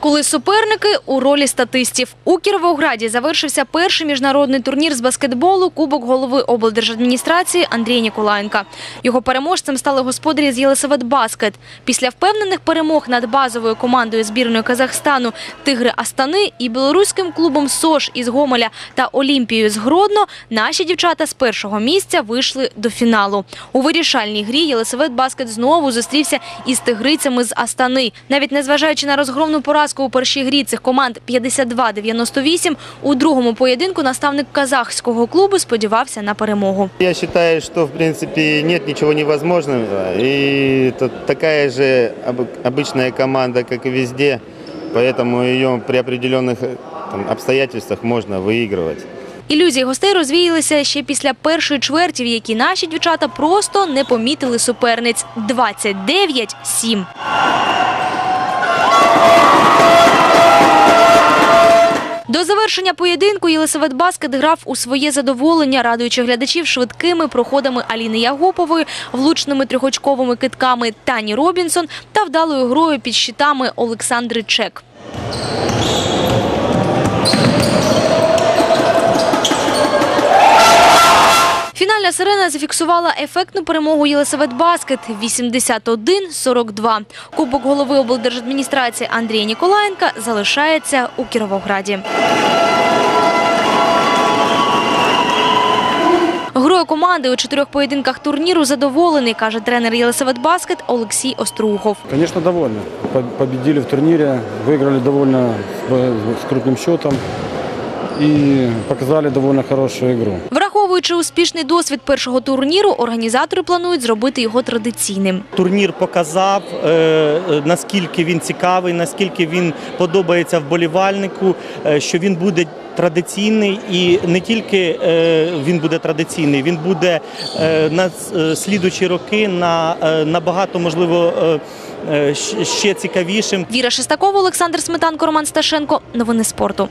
Коли суперники у ролі статистів. У Кіровограді завершився перший міжнародний турнір з баскетболу Кубок голови облдержадміністрації Андрія Ніколаєнка. Його переможцем стали господарі з Єлисаветбаскет. Після впевнених перемог над базовою командою збірної Казахстану Тигри Астани і білоруським клубом СОЖ із Гомеля та Олімпією з Гродно наші дівчата з першого місця вийшли до фіналу. У вирішальній грі Єлисаветбаскет знову зустрівся із тигрицями з Астани. Навіть незважаючи на розгромну поразку у першій грі цих команд 52-98, у другому поєдинку наставник казахського клубу сподівався на перемогу. Я считаю, что в принципе нет ничего невозможного. И это такая же об- обычная команда, как и везде. Поэтому ее при определенных э, там, обстоятельствах можно выигрывать. Ілюзії гостей розвіялися ще після першої чверті, в якій наші дівчата просто не помітили суперниць. 29-7. Завершення поєдинку Єлисаветбаскет грав у своє задоволення, радуючи глядачів швидкими проходами Аліни Ягопової, влучними трьохочковими китками Тані Робінсон та вдалою грою під щитами Олександри Чек. Фінальна сирена зафіксувала ефектну перемогу Єлисаветбаскет 81-42. Кубок голови облдержадміністрації Андрія Ніколаєнка залишається у Кіровограді. Грою команди у чотирьох поєдинках турніру задоволений, каже тренер Єлисаветбаскет Олексій Острухов. Конечно, довольны. По- Победили в турнире, выиграли довольно с с крупным счетом и показали довольно хорошую игру. Враховуючи успішний досвід першого турніру, організатори планують зробити його традиційним. Турнір показав, е, наскільки він цікавий, наскільки він подобається вболівальнику, е, що він буде традиційний і не тільки е, він буде традиційний, він буде на слідучі роки на набагато можливо ще цікавішим. Віра Шестакова, Олександр Сметанко, Роман Сташенко. Новини спорту.